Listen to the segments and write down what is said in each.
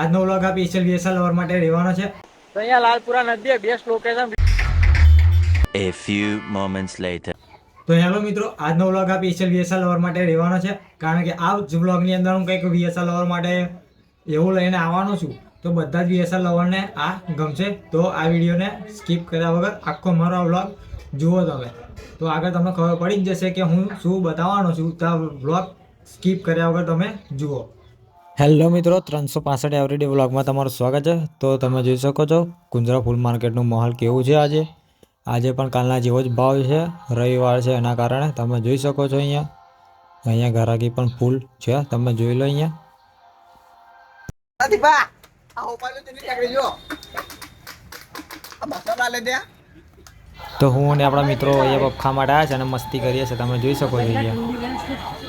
આજનો વ્લોગ આ special BSL lover માટે રહેવાનો છે. તો અહીંયા લાલપુરા નદી best location A few moments later. તો હેલો મિત્રો આજનો વ્લોગ આ સ્પેશિયલ વીએસએલ લવર માટે રહેવાનો છે. કારણ કે આ જ વ્લોગની અંદર હું કંઈક વીએસએલ લવર માટે એવું લઈને આવવાનો છું. તો બધા જ વીએસએલ લવરને આ ગમશે તો આ વિડીયોને સ્કીપ કર્યા વગર આખો મારો વ્લોગ જુઓ તમે. તો આગળ તમને ખબર પડી જ જશે કે હું શું બતાવવાનો છું. તો વ્લોગ સ્કીપ કર્યા વગર તમે જુઓ. હેલો મિત્રો ત્રણસો પાસઠ એવરીડે વ્લોગમાં તમારું સ્વાગત છે. તો તમે જોઈ શકો છો કુંજરા ફૂલ માર્કેટનું માહોલ કેવું છે આજે? આજે પણ કાલના જેવો જ ભાવ છે. રવિવાર છે એના કારણે તમે જોઈ શકો છો અહીંયા. અહીંયા ઘરાકી પણ ફૂલ છે તમે જોઈ લો અહીંયા. તો હું અને આપણા મિત્રો અહીંયા પપ્પા માટે આવ્યા છે અને મસ્તી કરીએ છીએ તમે જોઈ શકો છો અહીંયા.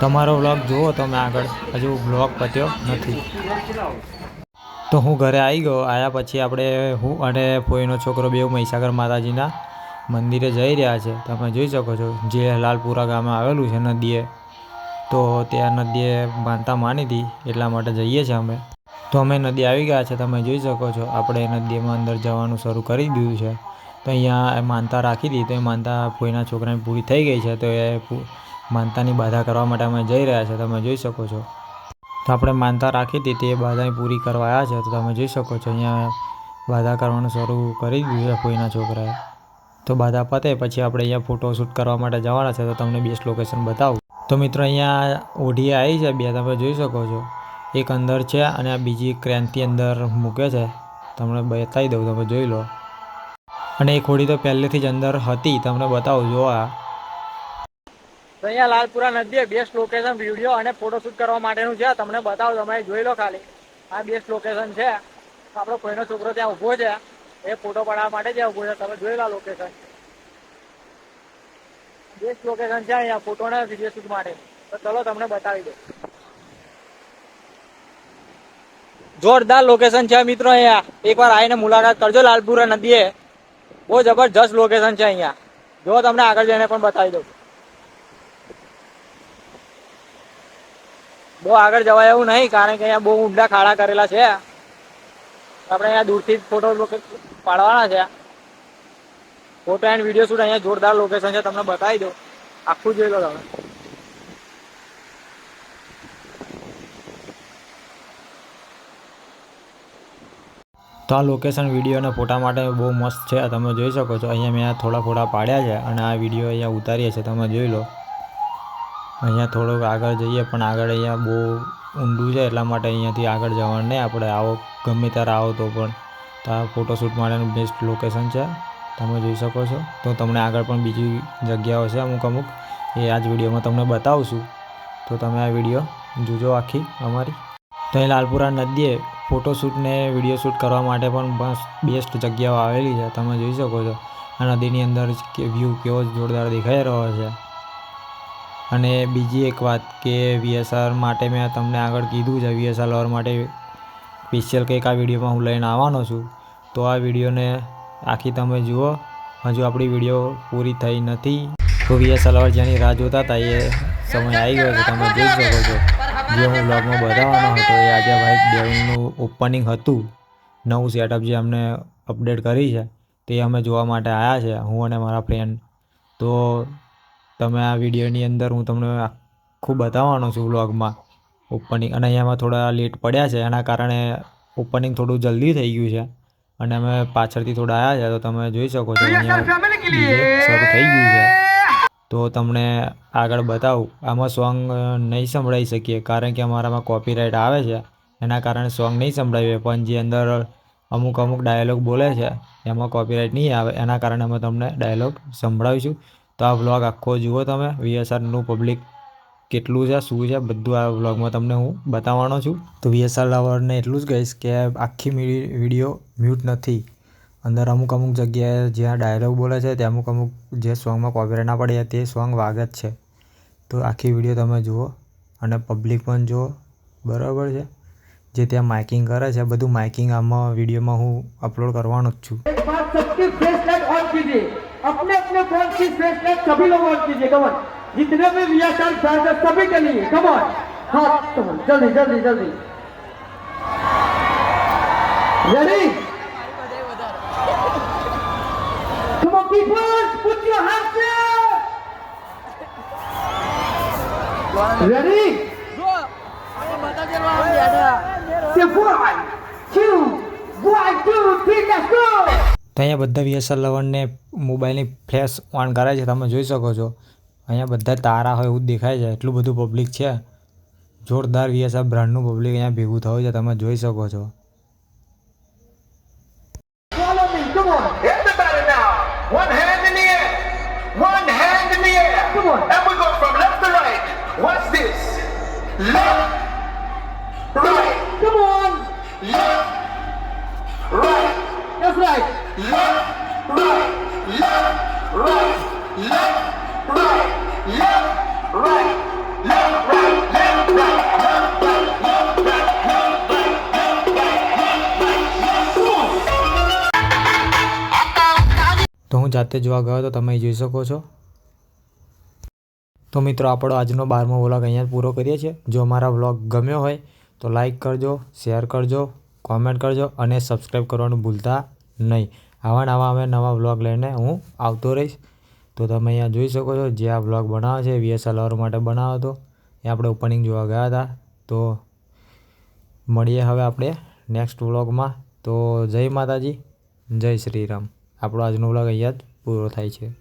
તમારો વ્લોગ જુઓ તમે આગળ. હજુ વ્લોગ પત્યો નથી. તો હું ઘરે આવી ગયો. આવ્યા પછી આપણે હું અને ફોઈનો છોકરો બે મહીસાગર માતાજીના મંદિરે જઈ રહ્યા છે. તમે જોઈ શકો છો, જે લાલપુરા ગામે આવેલું છે નદીએ. તો ત્યાં નદીએ માનતા માની હતી એટલા માટે જઈએ છીએ અમે. તો અમે નદી આવી ગયા છે, તમે જોઈ શકો છો. આપણે નદીમાં અંદર જવાનું શરૂ કરી દીધું છે. તો અહીંયા માનતા રાખી હતી તો એ માનતા ફોઈના છોકરાની પૂરી થઈ ગઈ છે, તો એ માનતાની બાધા કરવા માટે અમે જઈ રહ્યા છે, તમે જોઈ શકો છો. તો આપણે માનતા રાખી હતી તે બાધાની પૂરી કરવા આવ્યા છે, તો તમે જોઈ શકો છો, અહીંયા બાધા કરવાનું શરૂ કરી દીધું છે ફોઈના છોકરાએ. તો બાધા પતે, પછી આપણે અહીંયા ફોટોશૂટ કરવા માટે જવાના છે, તો તમને બેસ્ટ લોકેશન બતાવું. તો મિત્રો અહીંયા ઓઢી આવી છે, બે તમે જોઈ શકો છો. એક અંદર છે અને આ બીજી ક્રેનથી અંદર મૂકે છે. તમને બતાવી દઉં, તમે જોઈ લો. અને એ હોડી તો પહેલેથી જ અંદર હતી, તમને બતાવું, જો આ. અહીંયા લાલપુરા નદીએ બેસ્ટ લોકેશન વીડિયો અને ફોટોશૂટ કરવા માટેનું છે. તમને બતાવો, તમે જોઈ લો ખાલી. આ બેસ્ટ લોકેશન છે. આપણો કોઈનો છોકરો ત્યાં ઊભો છે. એ ફોટો પડાવવા માટે ત્યાં ઊભો છે. તમે જોઈ લો લોકેશન બેસ્ટ લોકેશન છે અહીંયા ફોટો ને વીડિયો શૂટ માટે. તો ચલો તમને બતાવી દો જોરદાર લોકેશન છે મિત્રો અહીંયા. એકવાર આવીને મુલાકાત કરજો લાલપુરા નદીએ. બહુ જબરજસ્ત લોકેશન છે અહીંયા. જો તમને આગળ જઈને પણ બતાવી દઉં. બહુ આગળ જવાય એવું નહીં, કારણ કે અહીંયા બહુ ઊંડા ખાડા કરેલા છે. આપણે અહીંયા દૂરથી જ ફોટો પાડવાના છે. ફોટો એન્ડ વીડિયો શૂટ અહીંયા જોરદાર લોકેશન છે, તમને બતાવી દઉં. આખું જોઈ લો તમે. તો આ લોકેશન વીડિયો અને ફોટા માટે બહુ મસ્ત છે. તમે જોઈ શકો છો. અહીંયા મેં થોડા ફોટા પાડ્યા છે અને આ વીડિયો અહીંયા ઉતારીએ છીએ. તમે જોઈ લો. અહીંયા થોડોક આગળ જઈએ પણ આગળ અહીંયા બહુ ઊંડું છે એટલા માટે અહીંયાથી આગળ જવાનું નહીં. આપણે આવો ગમે ત્યારે આવો તો પણ તો આ ફોટોશૂટ માટેનું બેસ્ટ લોકેશન છે. તમે જોઈ શકો છો. તો તમને આગળ પણ બીજી જગ્યાઓ છે અમુક અમુક. એ આ જ વિડીયોમાં તમને બતાવશું. તો તમે આ વીડિયો જોજો આખી અમારી. તો અહીં લાલપુરા નદીએ ફોટોશૂટ ને વીડિયો શૂટ કરવા માટે પણ બસ બેસ્ટ જગ્યાઓ આવેલી છે, તમે જોઈ શકો છો. આ નદીની અંદર વ્યૂ કેવો જોરદાર દેખાઈ રહ્યો છે. અને બીજી એક વાત કે વીએસઆર માટે મેં તમને આગળ કીધું છે વીએસઆર માટે સ્પેશિયલ કંઈક આ વિડીયોમાં હું લઈને આવવાનો છું. તો આ વિડીયોને આખી તમે જુઓ. હજુ આપણી વીડિયો પૂરી થઈ નથી. તો વીએસઆર જેની રાહ જોતા હતા એ સમય આવી ગયો છે, તમે જોઈ શકો છો. જે હું બ્લોગમાં બતાવવાનો હતો એ આજે ભાઈ ડેવલનું ઓપનિંગ હતું. નવું સેટઅપ જે અમને અપડેટ કરી છે તે અમે જોવા માટે આવ્યા છે હું અને મારા ફ્રેન્ડ તો તમે આ વિડીયોની અંદર હું તમને આખું બતાવવાનો છું બ્લોગમાં ઓપનિંગ અને અહીંયામાં થોડા લેટ પડ્યા છે એના કારણે ઓપનિંગ થોડું જલ્દી થઈ ગયું છે. અને અમે પાછળથી થોડા આવ્યા છે તો તમે જોઈ શકો છો અહીંયા શરૂ થઈ ગયું છે. તો તમને આગળ બતાવું. આમાં સોંગ નહીં સંભળાવી શકીએ. કારણ કે અમારામાં કોપીરાઇટ આવે છે. એના કારણે સોંગ નહીં સંભળાવીએ પણ જે અંદર અમુક અમુક ડાયલોગ બોલે છે, એમાં કોપીરાઇટ નહીં આવે. એના કારણે અમે તમને ડાયલોગ સંભળાવીશું. તો આ વ્લોગ આખો જુઓ તમે. વીએસઆરનું પબ્લિક કેટલું છે, શું છે, બધું આ વ્લોગમાં તમને હું બતાવવાનો છું. તો વીએસઆર લવરને એટલું જ કહીશ કે આખી વીડિયો મ્યુટ નથી. અંદર અમુક અમુક જગ્યાએ જ્યાં ડાયલોગ બોલે છે તે અમુક અમુક જે સોંગમાં કોપીરાઇટ ના પડે તે સોંગ વાગે જ છે તો આખી વિડીયો તમે જુઓ અને પબ્લિક પણ જુઓ બરાબર છે જે ત્યાં માઇકિંગ કરે છે બધું માઇકિંગ આમાં વિડીયોમાં હું અપલોડ કરવાનો જ છું एक बार सबकी फ्लैश लाइट ऑन कीजिए अपने अपने फोन की फ्रेशनेस सभी लोग ऑन कीजिए कमन जितने भी वीएसएल फैंस हैं सभी के लिए कमन हाँ कमन जल्दी जल्दी जल्दी ready Come on people, put your hands up! Ready? તો અહીંયા બધા વીએસએલ લવરને મોબાઈલની ફ્લેશ ઓન કરે છે તમે જોઈ શકો છો અહીંયા બધા તારા હોય એવું દેખાય છે એટલું બધું પબ્લિક છે જોરદાર વીએસએલ બ્રાન્ડનું પબ્લિક અહીંયા ભેગું થયું છે તમે જોઈ શકો છો Left. Right. Come on. Left. Right. That's right. Left. Right. Left. Right. Left. Right. Left. Right. Left. Right. Left. Right. તો હું જાતે જોવા ગયો તો તમે જોઈ શકો છો તો મિત્રો આપણો આજનો બારમો વ્લોગ અહીંયા પૂરો કરીએ છીએ. જો અમારા વ્લોગ ગમ્યો હોય તો લાઇક કરજો શેર કરજો કોમેન્ટ કરજો અને સબસ્ક્રાઈબ કરવાનું ભૂલતા નહીં. આવા નવા અમે નવા વ્લોગ લઈને હું આવતો રહીશ. તો તમે અહીંયા જોઈ શકો છો જે આ વ્લોગ બનાવે છે વીએસએલ લવર માટે બનાવ્યો હતો. એ આપણે ઓપનિંગ જોવા ગયા હતા. તો મળીએ હવે આપણે નેક્સ્ટ વ્લોગમાં. તો જય માતાજી, જય શ્રી રામ. આપણો આજનો વ્લોગ અહીંયા જ પૂરો થાય છે.